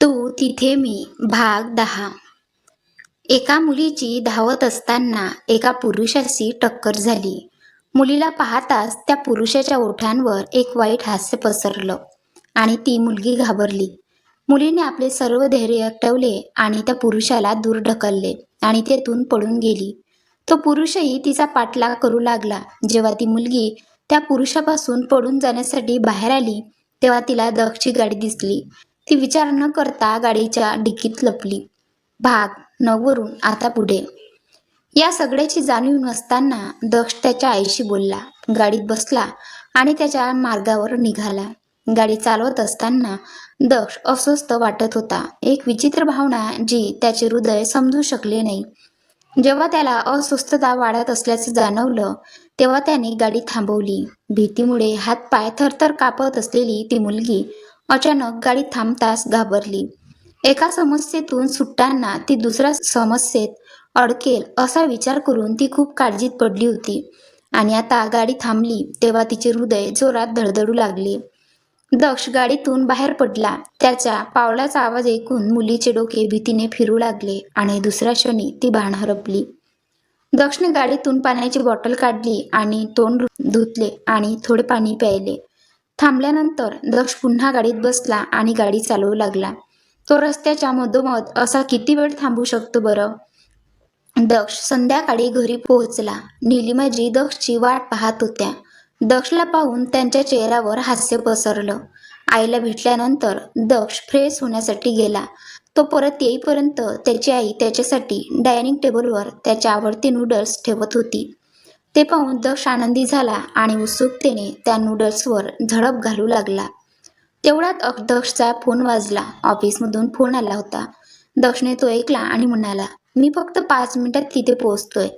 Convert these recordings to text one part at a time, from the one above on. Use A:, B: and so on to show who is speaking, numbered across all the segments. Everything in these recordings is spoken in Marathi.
A: तू तिथे मी भाग दहा. एका मुलीची धावत असताना एका पुरुषाशी टक्कर झाली. मुलीला पाहताच त्या पुरुषाच्या ओठांवर एक वाईट हास्य पसरलं आणि ती मुलगी घाबरली. मुलीने आपले सर्व धैर्य ठेवले आणि त्या पुरुषाला दूर ढकलले आणि तेथून पळून गेली. तो पुरुषही तिचा पाठलाग करू लागला. जेव्हा ती मुलगी त्या पुरुषापासून पळून जाण्यासाठी बाहेर आली तेव्हा तिला दक्षची गाडी दिसली. ती विचार न करता गाडीच्या डिकीत लपली. भाग नववरून आता पुढे. या सगळ्याची जाणीव नसताना दक्ष त्याच्या आईशी बोलला. गाडीत बसला आणि त्याच्या मार्गावर निघाला. गाडी चालवत असताना दक्ष अस्वस्थ वाटत होता. एक विचित्र भावना जी त्याचे हृदय समजू शकले नाही. जेव्हा त्याला अस्वस्थता वाढत असल्याचं जाणवलं तेव्हा त्याने गाडी थांबवली. भीतीमुळे हात पाय थरथर कापत असलेली ती मुलगी अचानक गाडी थांबताच घाबरली. एका समस्येतून सुटताना ती दुसऱ्या समस्येत अडकेल असा विचार करून ती खूप काळजीत पडली होती आणि आता गाडी थांबली तेव्हा तिचे हृदय जोरात धडधडू लागले. दक्ष गाडीतून बाहेर पडला. त्याच्या पावलाचा आवाज ऐकून मुलीचे डोके भीतीने फिरू लागले आणि दुसऱ्या क्षणी ती भाण हरपली. दक्षने गाडीतून पाण्याची बॉटल काढली आणि तोंड धुतले आणि थोडे पाणी प्यायले. थांबल्यानंतर दक्ष पुन्हा गाडीत बसला आणि गाडी चालवू लागला. तो रस्त्याच्या मधोमध असा किती वेळ थांबू शकतो बरं? दक्ष संध्याकाळी घरी पोहोचला. निलिमाजी दक्षची वाट पाहत होत्या. दक्षला पाहून त्यांच्या चेहऱ्यावर हास्य पसरलं. आईला भेटल्यानंतर दक्ष फ्रेश होण्यासाठी गेला. तो परत येईपर्यंत त्याची आई त्याच्यासाठी डायनिंग टेबलवर त्याच्या आवडते नूडल्स ठेवत होती. ते पाहून दक्ष आनंदी झाला आणि उत्सुकतेने त्या नूडल्सवर झडप घालू लागला. तेवढ्यात दक्षचा फोन वाजला. ऑफिसमधून फोन आला होता. दक्षने तो ऐकला आणि म्हणाला मी फक्त पाच मिनिटात तिथे पोहोचतोय.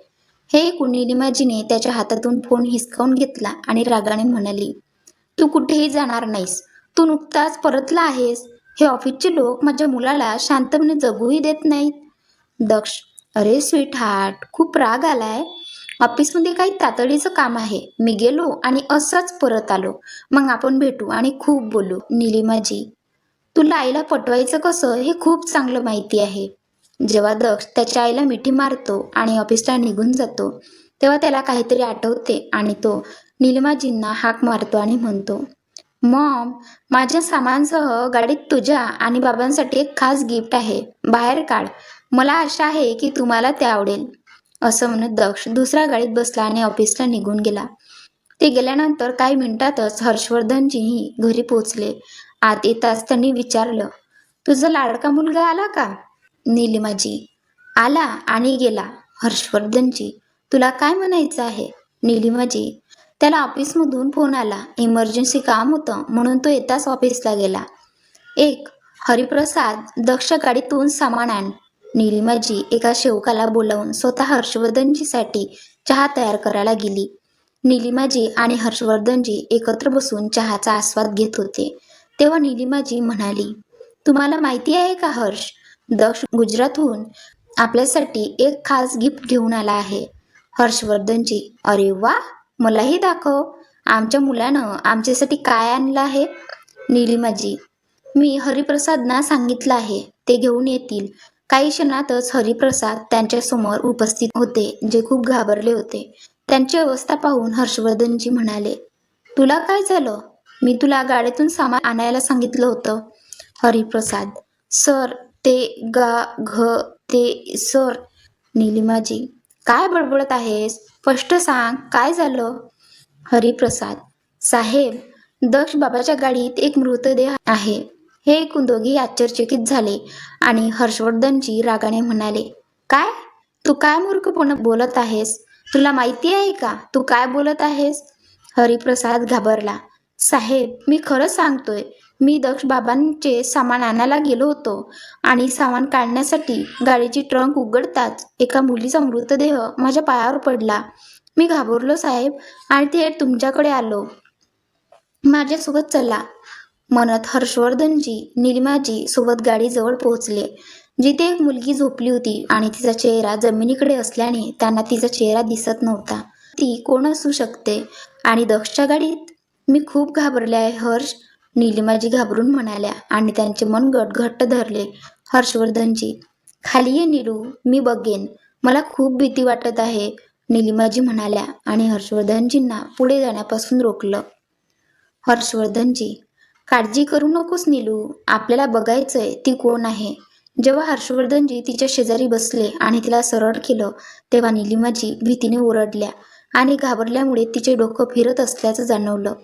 A: हे ऐकून निलिमाजीने त्याच्या हातातून फोन हिसकावून घेतला आणि रागाने म्हणाली तू कुठेही जाणार नाहीस. तू नुकताच परतला आहेस. हे ऑफिसचे लोक माझ्या मुलाला शांतपणे जगूही देत नाहीत. दक्ष अरे स्वीट हार्ट खूप राग आलाय. ऑफिसमध्ये काही तातडीचं काम आहे. मी गेलो आणि असंच परत आलो. मग आपण भेटू आणि खूप बोलू. निलिमाजी तुला आईला पटवायचं कसं हे खूप चांगलं माहिती आहे. जेव्हा दक्ष त्याच्या आईला मिठी मारतो आणि ऑफिसला निघून जातो तेव्हा त्याला काहीतरी आठवते आणि तो निलिमाजींना हाक मारतो आणि म्हणतो मॉम माझ्या सामानसह गाडीत तुझ्या आणि बाबांसाठी एक खास गिफ्ट आहे. बाहेर काढ. मला आशा आहे की तुम्हाला ते आवडेल. असं म्हणत दक्ष दुसऱ्या गाडीत बसला आणि ऑफिसला निघून गेला. ते गेल्यानंतर काही मिनिटातच हर्षवर्धनजीही घरी पोचले आत येताच त्यांनी विचारलं तुझा लाडका मुलगा आला का? निलिमाजी आला आणि गेला. हर्षवर्धनजी तुला काय म्हणायचं आहे? निलिमाजी त्याला ऑफिसमधून फोन आला. इमर्जन्सी काम होतं म्हणून तो येताच ऑफिसला गेला. एक हरिप्रसाद दक्ष गाडीतून सामान आण. निलिमाजी एका शेवकाला बोलावून स्वतः हर्षवर्धनजीसाठी चहा तयार करायला गेली. निलिमाजी आणि हर्षवर्धनजी एकत्र बसून चहाचा आस्वाद घेत होते. तेव्हा निलिमाजी म्हणाली तुम्हाला माहिती आहे का हर्ष? दक्ष गुजरातहून आपल्यासाठी एक खास गिफ्ट घेऊन आला आहे. हर्षवर्धनजी अरे वा! मलाही दाखव. आमच्या मुलानं आमच्यासाठी काय आणलं आहे? निलिमाजी मी हरिप्रसादना सांगितलं आहे. ते घेऊन येतील. काही क्षणातच हरिप्रसाद त्यांच्यासमोर उपस्थित होते जे खूप घाबरले होते. त्यांची अवस्था पाहून हर्षवर्धनजी म्हणाले तुला काय झालं? मी तुला गाडीतून सामान आणायला सांगितलं होतं. हरिप्रसाद सर ते गा घ ते सर. निलिमाजी काय बडबडत आहेस? स्पष्ट सांग काय झालं? हरिप्रसाद साहेब दक्ष बाबाच्या गाडीत एक मृतदेह आहे. हे ऐकून दोघे आश्चर्यचकित झाले आणि हर्षवर्धनजी रागाने म्हणाले काय? तू काय मूर्खपणे बोलत आहेस? तुला माहिती आहे का? तू काय बोलत आहेस? हरिप्रसाद घाबरला साहेब मी खरं सांगतोय मी दक्ष बाबांचे सामान आणायला गेलो होतो आणि सामान काढण्यासाठी गाडीची ट्रंक उघडताच एका मुलीचा मृतदेह माझ्या पायावर पडला. मी घाबरलो साहेब आणि ते तुमच्याकडे आलो. माझ्यासोबत चला. म्हणत हर्षवर्धनजी निलिमाजी सोबत गाडीजवळ पोहोचले. जिथे एक मुलगी झोपली होती आणि तिचा चेहरा जमिनीकडे असल्याने त्यांना तिचा चेहरा दिसत नव्हता. ती कोण असू शकते? आणि दक्षच्या गाडीत? मी खूप घाबरले आहे हर्ष निलिमाजी घाबरून म्हणाल्या आणि त्यांचे मन गट घट्ट धरले. हर्षवर्धनजी खाली ये नीलू मी बघेन. मला खूप भीती वाटत आहे निलिमाजी म्हणाल्या आणि हर्षवर्धनजींना पुढे जाण्यापासून रोखलं. हर्षवर्धनजी काळजी करू नकोस नीलू. आपल्याला बघायचंय ती कोण आहे. जेव्हा हर्षवर्धनजी तिच्या शेजारी बसले आणि तिला सरळ केलं तेव्हा निलिमाजी भीतीने ओरडल्या आणि घाबरल्यामुळे तिचे डोकं फिरत असल्याचं जाणवलं.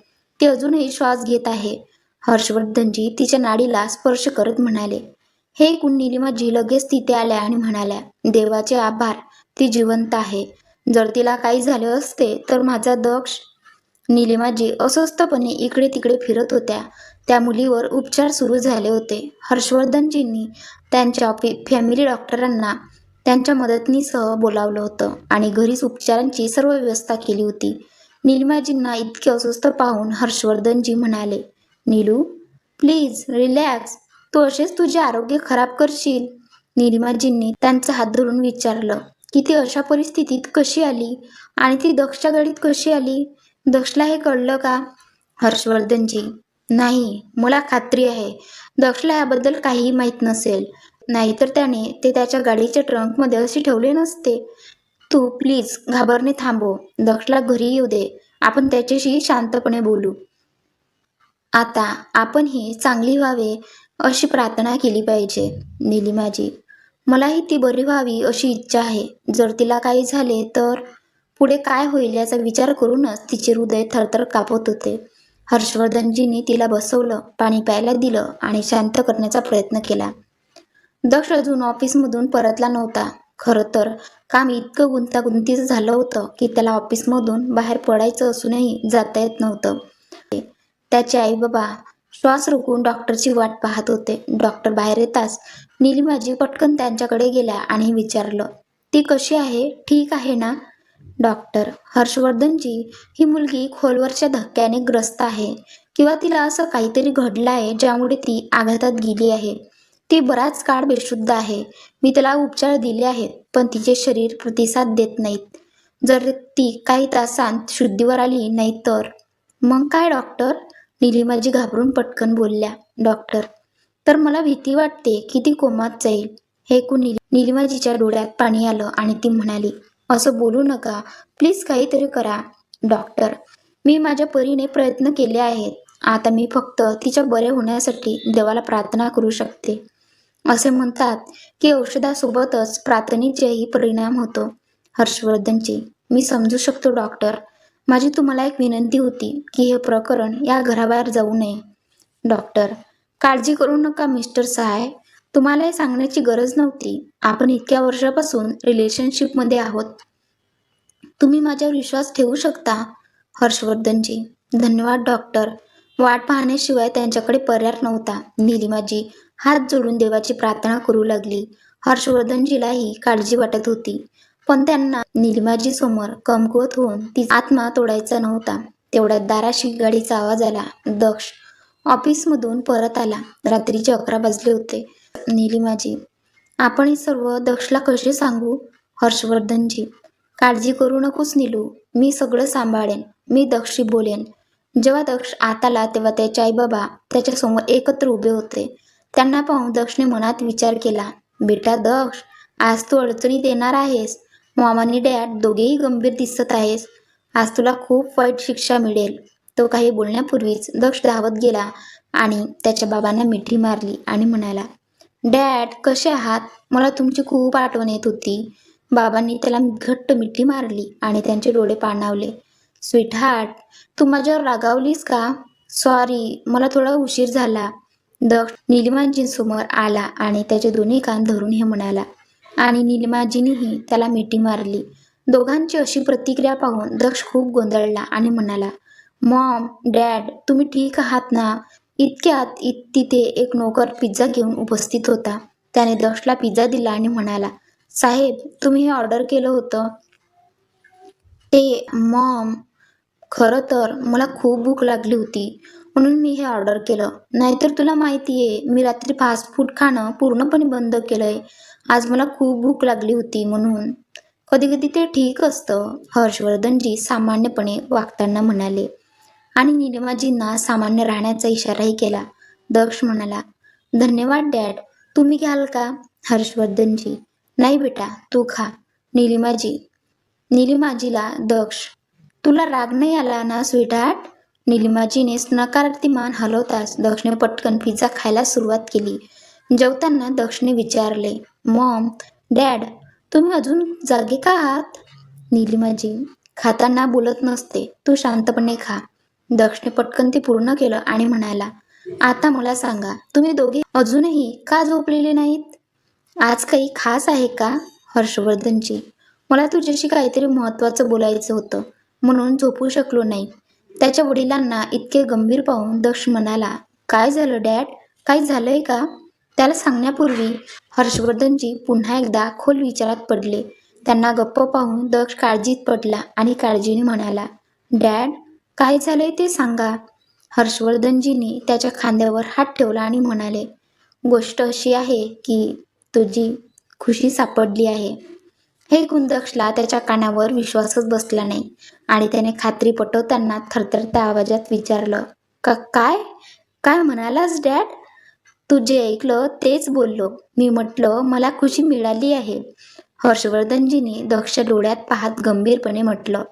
A: ती अजूनही श्वास घेत आहे. हर्षवर्धनजी तिच्या नाडीला स्पर्श करत म्हणाले हे ऐकून निलिमाजी लगेच तिथे आल्या आणि म्हणाल्या देवाचे आभार ती जिवंत आहे. जर तिला काही झाले असते तर माझा दक्ष निलिमाजी अस्वस्थपणे इकडे तिकडे फिरत होत्या. त्या मुलीवर उपचार सुरू झाले होते. हर्षवर्धनजींनी त्यांच्या फि फॅमिली डॉक्टरांना त्यांच्या मदतनीसह बोलावलं होतं आणि घरीच उपचारांची सर्व व्यवस्था केली होती. निलिमाजींना इतके अस्वस्थ पाहून हर्षवर्धनजी म्हणाले नीलू प्लीज रिलॅक्स. तू असेच तुझे आरोग्य खराब करशील. निलिमाजींनी त्यांचा हात धरून विचारलं की ती अशा परिस्थितीत कशी आली आणि ती दक्षच्या गडीत कशी आली? दक्षला हे कळलं का? हर्षवर्धनजी नाही मला खात्री आहे. दक्षला याबद्दल काहीही माहीत नसेल. नाहीतर त्याने ते त्याच्या गाडीच्या ट्रंकमध्ये असे ठेवले नसते. तू प्लीज घाबरणे थांबव. दक्षला घरी येऊ दे. आपण त्याच्याशी शांतपणे बोलू. आता आपण ही चांगली व्हावे अशी प्रार्थना केली पाहिजे निलिमाजी मलाही ती बरी व्हावी अशी इच्छा आहे. जर तिला काही झाले तर पुढे काय होईल याचा विचार करूनच तिचे हृदय थरथर कापत होते. हर्षवर्धनजींनी तिला बसवलं पाणी प्यायला दिलं आणि शांत करण्याचा प्रयत्न केला. दक्ष अजून ऑफिसमधून परतला नव्हता. खरं तर काम इतकं गुंतागुंतीचं झालं होतं की त्याला ऑफिसमधून बाहेर पडायचं असूनही जाता येत नव्हतं. त्याचे आई बाबा श्वास रोखून डॉक्टरची वाट पाहत होते. डॉक्टर बाहेर येताच निलिमाजी पटकन त्यांच्याकडे गेल्या आणि विचारलं ती कशी आहे? ठीक आहे ना? डॉक्टर हर्षवर्धनजी ही मुलगी खोलवरच्या धक्क्याने ग्रस्त आहे किंवा तिला असं काहीतरी घडलं आहे ज्यामुळे ती आघातात गेली आहे. ती बराच काळ बेशुद्ध आहे. मी तिला उपचार दिले आहेत पण तिचे शरीर प्रतिसाद देत नाहीत. जर ती काही तासांत शुद्धीवर आली नाही तर. मग काय डॉक्टर? निलिमाजी घाबरून पटकन बोलल्या. डॉक्टर तर मला भीती वाटते की ती कोमात जाईल. हे ऐकून निलिमाजीच्या डोळ्यात पाणी आलं आणि ती म्हणाली असं बोलू नका. प्लीज काहीतरी करा. डॉक्टर मी माझ्या परीने प्रयत्न केले आहेत. आता मी फक्त तिच्या बरे होण्यासाठी देवाला प्रार्थना करू शकते. असे म्हणतात की औषधासोबतच प्रार्थनेचेही परिणाम होतो. हर्षवर्धनची मी समजू शकतो डॉक्टर. माझी तुम्हाला एक विनंती होती की हे प्रकरण या घराबाहेर जाऊ नये. डॉक्टर काळजी करू नका मिस्टर सहाय. तुम्हाला हे सांगण्याची गरज नव्हती. आपण इतक्या वर्षापासून रिलेशनशिपमध्ये आहोत. तुम्ही माझ्यावर विश्वास ठेवू शकता? हर्षवर्धनजी धन्यवाद डॉक्टर वाट पाहण्याशिवाय त्यांच्याकडे पर्याय नव्हता. निलिमाजी हात जोडून देवाची प्रार्थना करू लागली. हर्षवर्धनजीलाही काळजी वाटत होती. पण त्यांना निलिमाजी समोर कमकुवत होऊन ती आत्मा तोडायचा नव्हता. तेवढ्यात दाराशी गाडीचा आवाज आला. दक्ष ऑफिसमधून परत आला. रात्रीचे अकरा वाजले होते. निलिमाजी आपण हे सर्व दक्षला कसे सांगू? हर्षवर्धनजी काळजी करू नकोस नीलू. मी सगळं सांभाळेन. मी दक्षशी बोलेन. जेव्हा दक्ष आत आला तेव्हा त्याचे आईबाबा त्याच्यासमोर एकत्र उभे होते. त्यांना पाहून दक्षने मनात विचार केला बेटा दक्ष आज तू अडचणीत येणार आहेस. मामानी डॅड दोघेही गंभीर दिसत आहेस आज तुला खूप वाईट शिक्षा मिळेल. तो काही बोलण्यापूर्वीच दक्ष धावत गेला आणि त्याच्या बाबांना मिठी मारली आणि म्हणाला डॅड कसे आहात? मला तुमची खूप आठवण येत होती. बाबांनी त्याला घट्ट मिठी मारली आणि त्यांचे डोळे पाणावले. स्वीट हार्ट तू माझ्यावर रागावलीस का? सॉरी मला थोडा उशीर झाला. दक्ष निलिमाजींसमोर आला आणि त्याचे दोन्ही कान धरून हे म्हणाला. आणि निलिमाजींनीही त्याला मिठी मारली. दोघांची अशी प्रतिक्रिया पाहून दक्ष खूप गोंधळला आणि म्हणाला मॉम डॅड तुम्ही ठीक आहात ना? इतक्यात इत तिथे एक नोकर पिझ्झा घेऊन उपस्थित होता. त्याने दशला पिझ्झा दिला आणि म्हणाला साहेब तुम्ही हे ऑर्डर केलं होतं. ते मॉम खरं तर मला खूप भूक लागली होती म्हणून मी हे ऑर्डर केलं. नाहीतर तुला माहिती आहे मी रात्री फास्ट फूड खाणं पूर्णपणे बंद केलं आहे आज मला खूप भूक लागली होती म्हणून. कधी कधी ते ठीक असतं हर्षवर्धनजी सामान्यपणे वागताना म्हणाले. आणि निलिमाजींना सामान्य राहण्याचा इशाराही केला. दक्ष म्हणाला धन्यवाद डॅड. तुम्ही घ्याल का? हर्षवर्धनजी नाही बेटा तू खा. निलिमाजी निलिमाजीला दक्ष तुला राग नाही आला ना स्वीटहार्ट निलिमाजीने नकारार्थी मान हलवताच दक्षने पटकन पिझ्झा खायला सुरुवात केली. जेवताना दक्षने विचारले मॉम डॅड तुम्ही अजून जागे का आहात निलिमाजी खाताना बोलत नसते. तू शांतपणे खा. दक्षने पटकन ते पूर्ण केलं आणि म्हणाला आता मला सांगा तुम्ही दोघे अजूनही का झोपलेले नाहीत? आज काही खास आहे का? हर्षवर्धनची. मला तुझ्याशी काहीतरी महत्त्वाचं बोलायचं होतं म्हणून झोपू शकलो नाही. त्याच्या वडिलांना इतके गंभीर पाहून दक्ष म्हणाला काय झालं डॅड? काय झालंय का? त्याला सांगण्यापूर्वी हर्षवर्धनजी पुन्हा एकदा खोल विचारात पडले. त्यांना गप्प पाहून दक्ष काळजीत पडला आणि काळजीने म्हणाला डॅड काय झालंय ते सांगा. हर्षवर्धनजींनी त्याच्या खांद्यावर हात ठेवला आणि म्हणाले गोष्ट अशी आहे की तुझी खुशी सापडली आहे हे ऐकून त्याच्या कानावर विश्वासच बसला नाही आणि त्याने खात्री पटवताना थरथरत्या आवाजात विचारलं का काय? काय म्हणालास डॅड? तू जे ऐकलं तेच बोललो. मी म्हटलं मला खुशी मिळाली आहे हर्षवर्धनजीने दक्ष डोळ्यात पाहत गंभीरपणे म्हटलं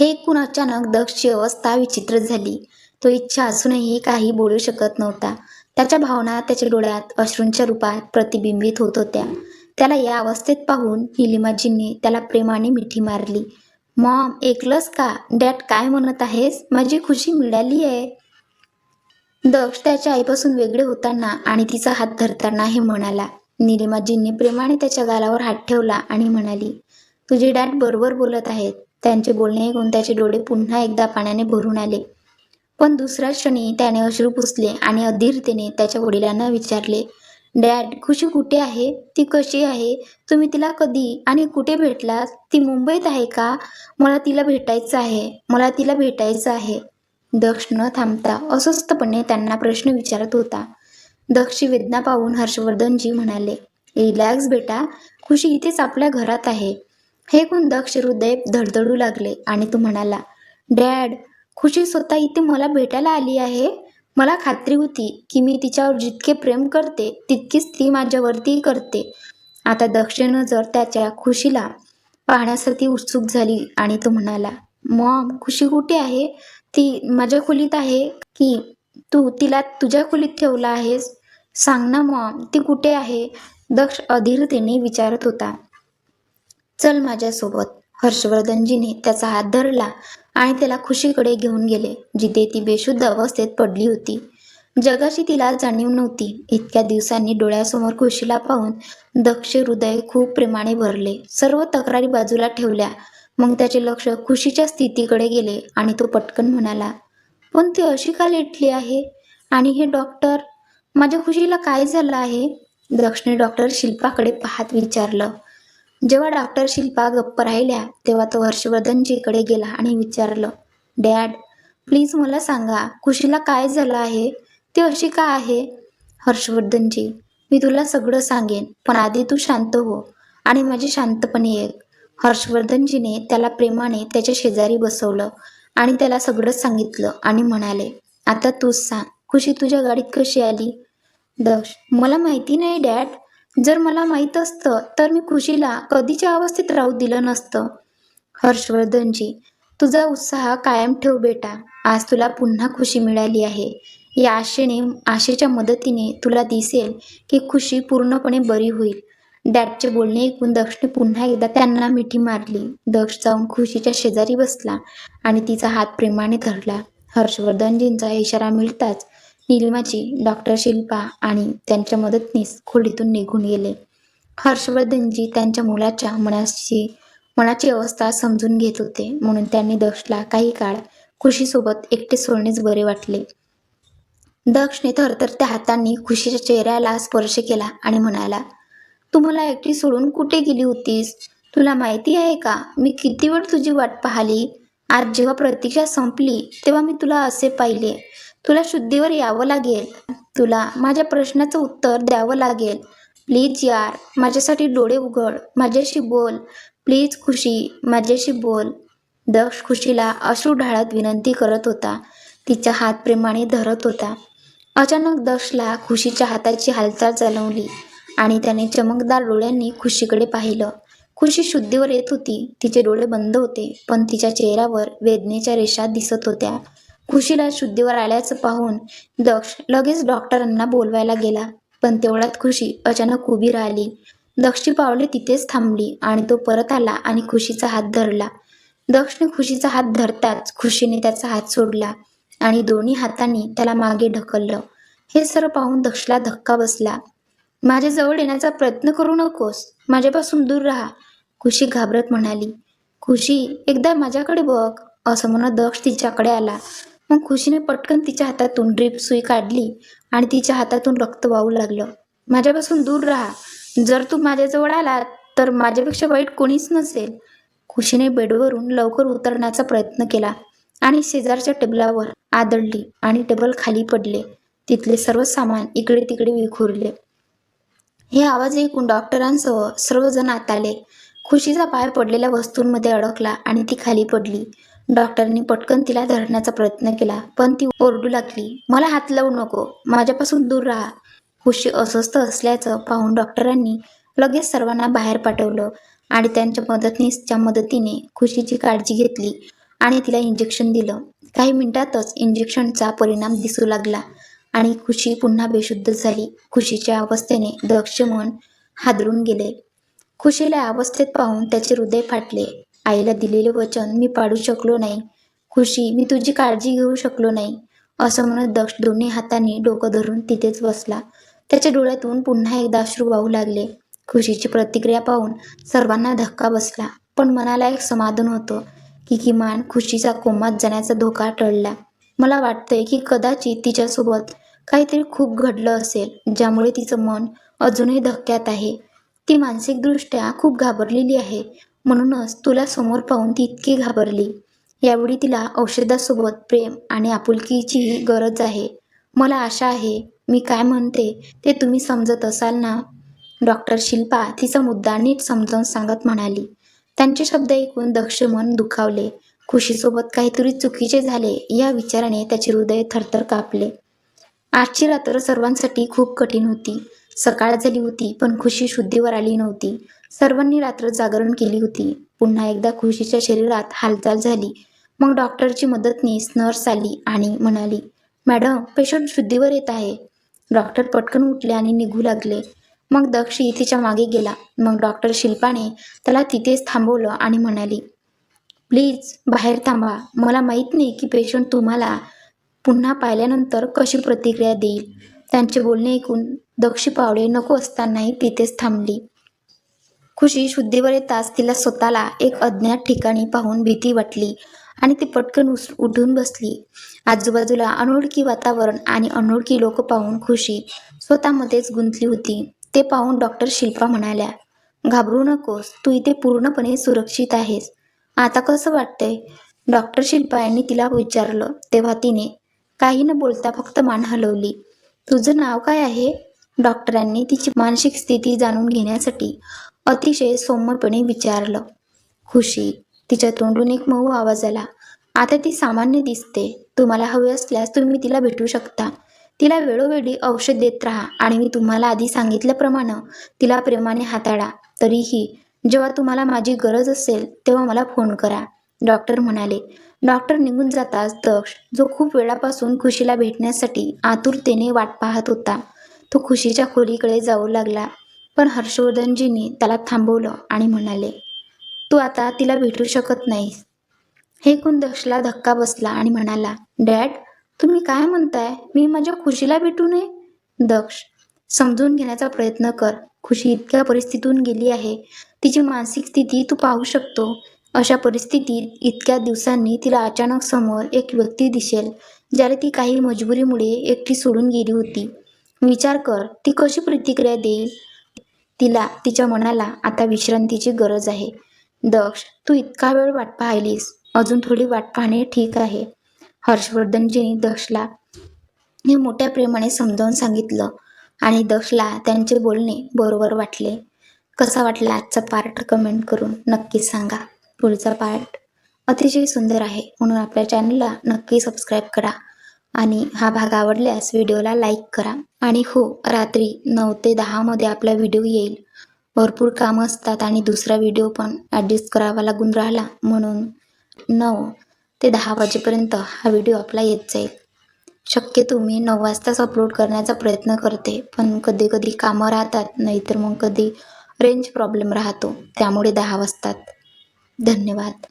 A: हे ऐकून अचानक दक्षची अवस्था विचित्र झाली. तो इच्छा असूनही काही बोलू शकत नव्हता. त्याच्या भावना त्याच्या डोळ्यात अश्रूंच्या रूपात प्रतिबिंबित होत होत्या. त्याला या अवस्थेत पाहून निलिमाजींनी त्याला प्रेमाने मिठी मारली. मॉम ऐकलंस का? डॅड काय म्हणत आहेस? माझी खुशी मिळाली आहे. दक्ष त्याच्या आईपासून वेगळे होताना आणि तिचा हात धरताना हे म्हणाला. निलिमाजींनी प्रेमाने त्याच्या गालावर हात ठेवला आणि म्हणाली तुझे डॅड बरोबर बोलत आहेत. त्यांचे बोलणे ऐकून त्याचे डोळे पुन्हा एकदा पाण्याने भरून आले. पण दुसऱ्या क्षणी त्याने अश्रू पुसले आणि अधीरतेने त्याच्या वडिलांना विचारले डॅड खुशी कुठे आहे? ती कशी आहे? तुम्ही तिला कधी आणि कुठे भेटलात? ती मुंबईत आहे का? मला तिला भेटायचं आहे. मला तिला भेटायचं आहे. दक्ष न थांबता अस्वस्थपणे त्यांना प्रश्न विचारत होता. दक्षची वेदना पाहून हर्षवर्धनजी म्हणाले रिलॅक्स बेटा खुशी इथेच आपल्या घरात आहे. हे कोण दक्ष हृदय धडधडू लागले आणि तो म्हणाला डॅड खुशी स्वतः इथे मला भेटायला आली आहे. मला खात्री होती की मी तिच्यावर जितके प्रेम करते तितकीच ती माझ्यावरती करते. आता दक्षिण नजर त्याच्या खुशीला पाहण्यासाठी उत्सुक झाली आणि तो म्हणाला मॉम खुशी कुठे आहे? ती माझ्या खोलीत आहे की तू तिला तुझ्या खोलीत ठेवला आहेस? सांग ना मॉम ती कुठे आहे? दक्ष अधीरतेने विचारत होता. चल माझ्यासोबत. हर्षवर्धनजीने त्याचा हात धरला आणि त्याला खुशीकडे घेऊन गेले जिथे ती बेशुद्ध अवस्थेत पडली होती. जगाशी तिला जाणीव नव्हती. इतक्या दिवसांनी डोळ्यासमोर खुशीला पाहून दक्ष हृदय खूप प्रेमाने भरले. सर्व तक्रारी बाजूला ठेवल्या. मग त्याचे लक्ष खुशीच्या स्थितीकडे गेले आणि तो पटकन म्हणाला पण ती अशी का लेटली आहे? आणि हे डॉक्टर माझ्या खुशीला काय झालं आहे? दक्षने डॉक्टर शिल्पाकडे पाहत विचारलं. जेव्हा डॉक्टर शिल्पा गप्प राहिल्या तेव्हा तो हर्षवर्धनजीकडे गेला आणि विचारलं डॅड प्लीज मला सांगा खुशीला काय झालं आहे? ती अशी का आहे? हर्षवर्धनजी मी तुला सगळं सांगेन पण आधी तू शांत हो आणि माझी शांतपणे ये. हर्षवर्धनजीने त्याला प्रेमाने त्याच्या शेजारी बसवलं आणि त्याला सगळं सांगितलं आणि म्हणाले आता तूच सांग खुशी तुझ्या गाडीत कशी आली? दक्ष मला माहिती नाही डॅड. जर मला माहीत असतं तर मी खुशीला कधीच्या अवस्थेत राहू दिलं नसतं. हर्षवर्धनजी तुझा उत्साह कायम ठेव बेटा. आज तुला पुन्हा खुशी मिळाली आहे. या आशेने आशेच्या मदतीने तुला दिसेल की खुशी पूर्णपणे बरी होईल. डॅडचे बोलणे ऐकून दक्षने पुन्हा एकदा त्यांना मिठी मारली. दक्ष जाऊन खुशीच्या शेजारी बसला आणि तिचा हात प्रेमाने धरला. हर्षवर्धनजींचा इशारा मिळताच निलिमाची डॉक्टर शिल्पा आणि त्यांच्या मदतनीस खोलीतून निघून गेले. हर्षवर्धनजी त्यांच्या मुलाच्या मनाची मनाची अवस्था समजून घेत होते. म्हणून त्यांनी दक्षला काही काळ खुशीसोबत एकटे सोडणेच बरे वाटले. दक्षने थरथरत्या हातांनी खुशीच्या चेहऱ्याला स्पर्श केला आणि म्हणाला तू मला एकटी सोडून कुठे गेली होतीस? तुला माहिती आहे का? मी किती वेळ तुझी वाट पाहिली? आज जेव्हा प्रतीक्षा संपली तेव्हा मी तुला असे पाहिले. तुला शुद्धीवर यावं लागेल. तुला माझ्या प्रश्नाचं उत्तर द्यावं लागेल. प्लीज यार माझ्यासाठी डोळे उघड. माझ्याशी बोल. प्लीज खुशी माझ्याशी बोल. दक्ष खुशीला अश्रू ढाळत विनंती करत होता. तिचा हात प्रेमाने धरत होता. अचानक दक्षला खुशीच्या हाताची हालचाल चालवली आणि त्याने चमकदार डोळ्यांनी खुशीकडे पाहिलं. खुशी शुद्धीवर येत होती. तिचे डोळे बंद होते पण तिच्या चेहऱ्यावर वेदनेच्या रेषा दिसत होत्या. खुशीला शुद्धीवर आल्याचं पाहून दक्ष लगेच डॉक्टरांना बोलवायला गेला. पण तेवढ्यात खुशी अचानक उभी राहिली. दक्षची पावले तिथेच थांबली आणि तो परत आला आणि खुशीचा हात धरला. दक्षने खुशीचा हात धरताच खुशीने त्याचा हात सोडला आणि दोन्ही हातांनी त्याला मागे ढकललं. हे सर्व पाहून दक्षला धक्का बसला. माझ्याजवळ येण्याचा प्रयत्न करू नकोस. माझ्यापासून दूर राहा. खुशी घाबरत म्हणाली. खुशी एकदा माझ्याकडे बघ असं म्हणत दक्ष तिच्याकडे आला. मग खुशीने पटकन तिच्या हातातून ड्रीप सुई काढली आणि तिच्या हातातून रक्त वाहू लागलं. माझ्यापासून दूर राहा. जर तू माझ्याजवळ आला तर माझ्यापेक्षा वाईट कोणीच नसेल. खुशीने बेडवरून लवकर उतरण्याचा प्रयत्न केला आणि शेजारच्या टेबलावर आदळली आणि टेबल खाली पडले. तिथले सर्व सामान इकडे तिकडे विखुरले. हे आवाज ऐकून डॉक्टरांसह सर्वजण आत आले. खुशीचा पाय पडलेल्या वस्तूंमध्ये अडकला आणि ती खाली पडली. डॉक्टरांनी पटकन तिला धरण्याचा प्रयत्न केला पण ती ओरडू लागली. मला हात लावू नको माझ्यापासून दूर राहा. खुशी अस्वस्थ असल्याचं पाहून डॉक्टरांनी लगेच सर्वांना बाहेर पाठवलं आणि त्यांच्या मदतनीसच्या मदतीने खुशीची काळजी घेतली आणि तिला इंजेक्शन दिलं. काही मिनिटातच इंजेक्शनचा परिणाम दिसू लागला आणि खुशी पुन्हा बेशुद्ध झाली. खुशीच्या अवस्थेने दक्ष मन हादरून गेले. खुशीला अवस्थेत पाहून त्याचे हृदय फाटले. आईला दिलेले वचन मी पाडू शकलो नाही. खुशी मी तुझी काळजी घेऊ शकलो नाही. असं म्हणत दक्ष दोन्ही हातांनी डोकं धरून तिथेच बसला. त्याच्या डोळ्यातून पुन्हा एकदा अश्रू वाहू लागले. खुशीची प्रतिक्रिया पाहून सर्वांना धक्का बसला. पण मनाला एक समाधान होतं की किमान खुशीचा कोमात जाण्याचा धोका टळला. मला वाटतंय की कदाचित तिच्यासोबत काहीतरी खूप घडलं असेल ज्यामुळे तिचं मन अजूनही धक्क्यात आहे. ती मानसिकदृष्ट्या खूप घाबरलेली आहे. म्हणूनच तुला समोर पाहून ती इतकी घाबरली. यावेळी तिला औषधासोबत प्रेम आणि आपुलकीचीही गरज आहे. मला आशा आहे मी काय म्हणते ते तुम्ही समजत असाल ना? डॉक्टर शिल्पा तिचा मुद्दा नीट समजावून सांगत म्हणाली. त्यांचे शब्द ऐकून दक्ष मन दुखावले. खुशीसोबत काहीतरी चुकीचे झाले या विचाराने त्याचे हृदय थरथर कापले. आजची रात्र सर्वांसाठी खूप कठीण होती. सकाळ झाली होती पण खुशी शुद्धीवर आली नव्हती. सर्वांनी रात्र जागरण केली होती. पुन्हा एकदा खुशीच्या शरीरात हालचाल झाली. मग डॉक्टरची मदतनीस नर्स आली आणि म्हणाली मॅडम पेशंट शुद्धीवर येत आहे. डॉक्टर पटकन उठले आणि निघू लागले. मग दक्षी तिच्यामागे गेला. मग डॉक्टर शिल्पाने त्याला तिथेच थांबवलं आणि म्हणाली प्लीज बाहेर थांबा. मला माहीत नाही की पेशंट तुम्हाला पुन्हा पाहिल्यानंतर कशी प्रतिक्रिया देईल. त्यांचे बोलणे ऐकून दक्ष पावले नको असतानाही तिथेच थांबली. खुशी शुद्धीवर येताच तिला स्वतःला एक अज्ञात ठिकाणी पाहून भीती वाटली आणि ती पटकन उस उठून बसली. आजूबाजूला अनोळखी वातावरण आणि अनोळखी लोक पाहून खुशी स्वतःमध्येच गुंतली होती. ते पाहून डॉक्टर शिल्पा म्हणाल्या घाबरू नकोस तू इथे पूर्णपणे सुरक्षित आहेस. आता कसं वाटतंय? डॉक्टर शिल्पा यांनी तिला विचारलं. तेव्हा तिने काही न बोलता फक्त मान हलवली. तुझं नाव काय आहे? डॉक्टरांनी तिची मानसिक स्थिती जाणून घेण्यासाठी अतिशय सौम्यपणे विचारलं. खुशी तिच्या तोंडून एक मऊ आवाज आला. आता ती सामान्य दिसते. तुम्हाला हवे असल्यास तुम्ही तिला भेटू शकता. तिला वेळोवेळी औषध देत राहा आणि मी तुम्हाला आधी सांगितल्याप्रमाणे तिला प्रेमाने हाताळा. तरीही जेव्हा तुम्हाला माझी गरज असेल तेव्हा मला फोन करा. डॉक्टर म्हणाले डॉक्टर निघून जाताच दक्ष जो खूप वेळापासून खुशीला भेटण्यासाठी आतुरतेने वाट पाहत होता. तो खुशीच्या खोलीकडे जाऊ लागला. पण हर्षवर्धनजींनी त्याला थांबवलं आणि म्हणाले तू आता तिला भेटू शकत नाहीस. हे ऐकून दक्षला धक्का बसला आणि म्हणाला डॅड तुम्ही काय म्हणताय? मी माझ्या खुशीला भेटू नये? दक्ष समजून घेण्याचा प्रयत्न कर. खुशी इतक्या परिस्थितीतून गेली आहे. तिची मानसिक स्थिती तू पाहू शकतो. अशा परिस्थितीत इतक्या दिवसांनी तिला अचानक समोर एक व्यक्ती दिसेल ज्याला ती काही मजबुरीमुळे एकटी सोडून गेली होती. विचार कर ती कशी प्रतिक्रिया देईल? तिला तिच्या मनाला आता विश्रांतीची गरज आहे. दक्ष तू इतका वेळ वाट पाहिलीस. अजून थोडी वाट पाहणे ठीक आहे. हर्षवर्धनजींनी दक्षला हे मोठ्या प्रेमाने समजावून सांगितलं आणि दक्षला त्यांचे बोलणे बरोबर वाटले. कसा वाटला आजचा पार्ट कमेंट करून नक्की सांगा. पुढचा पार्ट अतिशय सुंदर आहे म्हणून आपल्या चॅनलला नक्की सबस्क्राईब करा आणि हा भाग आवडल्यास व्हिडिओला लाईक करा. आणि हो रात्री नऊ ते दहामध्ये आपला व्हिडिओ येईल. भरपूर कामं असतात आणि दुसरा व्हिडिओ पण ॲडजस्ट करावा लागून राहिला म्हणून नऊ ते दहा वाजेपर्यंत हा व्हिडिओ आपला येत जाईल. शक्यतो मी नऊ वाजताच अपलोड करण्याचा प्रयत्न करते पण कधी कधी कामं राहतात नाहीतर मग कधी रेंज प्रॉब्लेम राहतो त्यामुळे दहा वाजतात. धन्यवाद.